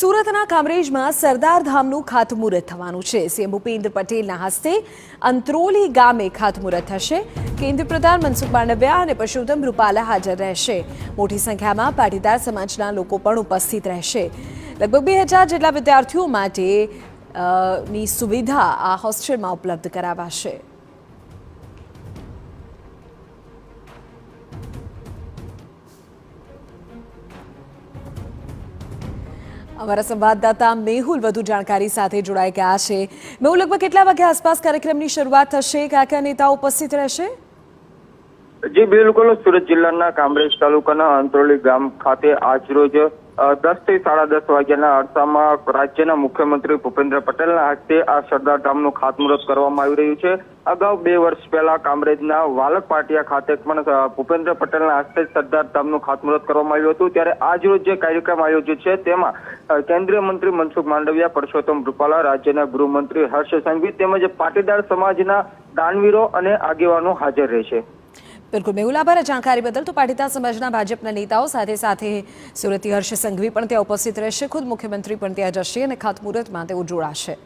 સુરતના કામરેજમાં સરદાર ધામનું ખાતમુહૂર્ત થવાનું છે. સીએમ ભૂપેન્દ્ર પટેલના હસ્તે અંત્રોલી ગામે ખાતમુહૂર્ત થશે. કેન્દ્રીય પ્રધાન મનસુખ માંડવિયા અને પરસોત્તમ રૂપાલા હાજર રહેશે. મોટી સંખ્યામાં પાટીદાર સમાજના લોકો પણ ઉપસ્થિત રહેશે. લગભગ બે હજાર જેટલા વિદ્યાર્થીઓ માટે ની સુવિધા આ હોસ્ટેલમાં ઉપલબ્ધ કરાવાશે. અમારા સંવાદદાતા મેહુલ વધુ જાણકારી સાથે જોડાઈ ગયા છે. મેહુલ, લગભગ કેટલા વાગે આસપાસ કાર્યક્રમની શરૂઆત થશે? કયા કયા નેતાઓ ઉપસ્થિત રહેશે? જી, બિલકુલ. સુરત જિલ્લાના કામરેજ તાલુકાના અંત્રોલી ગામ ખાતે આજરોજ દસથી સાડા દસ વાગ્યાના અરસામાં રાજ્યના મુખ્યમંત્રી ભૂપેન્દ્ર પટેલના હસ્તે આ સરદાર ધામનું ખાતમુહૂર્ત કરવામાં આવી રહ્યું છે. અગાઉ બે વર્ષ પહેલા કામરેજના વાલક પાટિયા ખાતે પણ ભૂપેન્દ્ર પટેલના હસ્તે સરદાર ધામનું ખાતમુહૂર્ત કરવામાં આવ્યું હતું. ત્યારે આજરોજ જે કાર્યક્રમ આયોજિત છે, તેમાં કેન્દ્રીય મંત્રી મનસુખ માંડવિયા, પરસોત્તમ રૂપાલા, રાજ્યના ગૃહમંત્રી હર્ષ સંઘવી તેમજ પાટીદાર સમાજના દાનવીરો અને આગેવાનો હાજર રહેશે. બિલકુલ. મેહુલ, આભાર જાણકારી બદલ. તો પાટીદાર સમાજના ભાજપના નેતાઓ સાથે સાથે સુરતી હર્ષ સંઘવી પણ ત્યાં ઉપસ્થિત રહેશે. ખુદ મુખ્યમંત્રી પણ ત્યાં જશે અને ખાતમુહૂર્તમાં તેઓ જોડાશે.